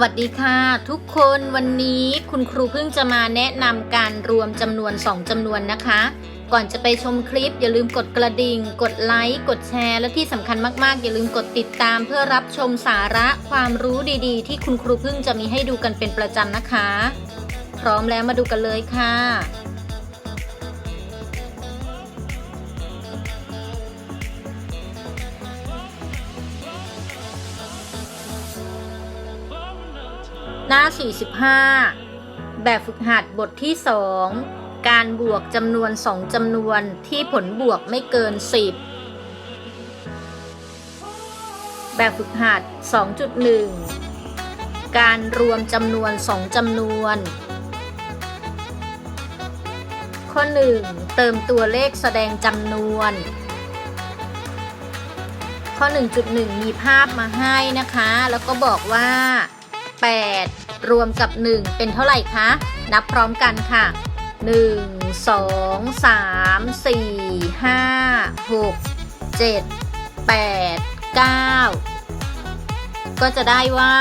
วัสดีค่ะ ทุกคนวันนี้คุณครูเพิ่งจะมาแนะนำการรวมจำนวน 2จำนวนนะคะ ก่อนจะไปชมคลิป อย่าลืมกดกระดิ่ง กดไลค์ กดแชร์ และที่สำคัญมากๆ อย่าลืมกดติดตามเพื่อรับชมสาระความรู้ดีๆ ที่คุณครูเพิ่งจะมีให้ดูกันเป็นประจำนะคะ พร้อมแล้วมาดูกันเลยค่ะ หน้า 45 แบบฝึกหัดบทที่ 2 การบวกจำนวน 2จำนวนที่ผลบวกไม่เกิน 10 แบบฝึกหัด 2.1 การรวมจำนวน 2จำนวน ข้อ 1 เติมตัวเลขแสดงจำนวน ข้อ 1.1 มีภาพมาให้นะคะ แล้วก็บอกว่า 8 รวมกับ 1 เป็นเท่าไหร่คะ นับพร้อมกันค่ะ 1 2 3 4 5 6 7 8 9 ก็จะได้ว่า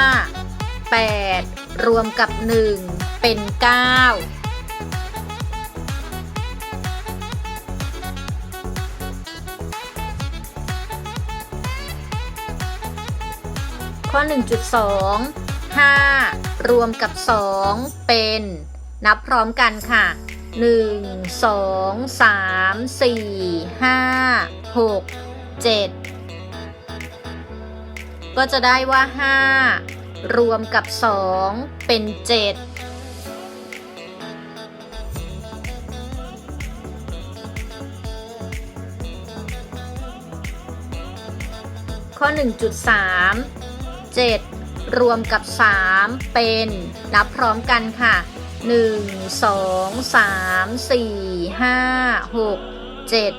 8 รวมกับ 1 เป็น 9ข้อ 1.2 5 รวมกับ 2 เป็น นับพร้อมกันค่ะ 1 2 3 4 5 6 7 ก็จะได้ว่า 5 รวมกับ 2 เป็น 7ข้อ 1.3 7 รวมกับ 3 เป็น นับพร้อมกันค่ะ 1 2 3 4 5 6 7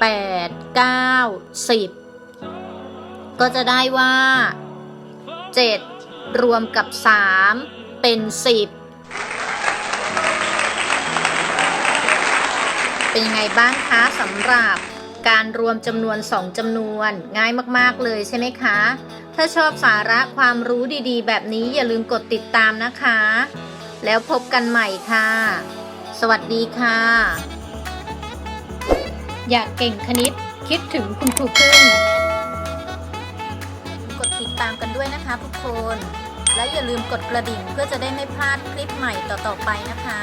8 9 10 ก็จะได้ว่า 7 รวมกับ 3 เป็น 10เป็นยังไงบ้างคะสำหรับการรวมจำนวน 2จำนวนง่ายมาก ๆ เลยใช่ไหมคะ ถ้าชอบสาระความรู้ดีๆ แบบนี้อย่าลืมกดติดตามนะคะ แล้วพบกันใหม่ค่ะ สวัสดีค่ะ อยากเก่งคณิตคิดถึงคุณครูพึ่งกดติดตามกันด้วยนะคะทุกคน และอย่าลืมกดกระดิ่งเพื่อจะได้ไม่พลาดคลิปใหม่ต่อๆไปนะคะ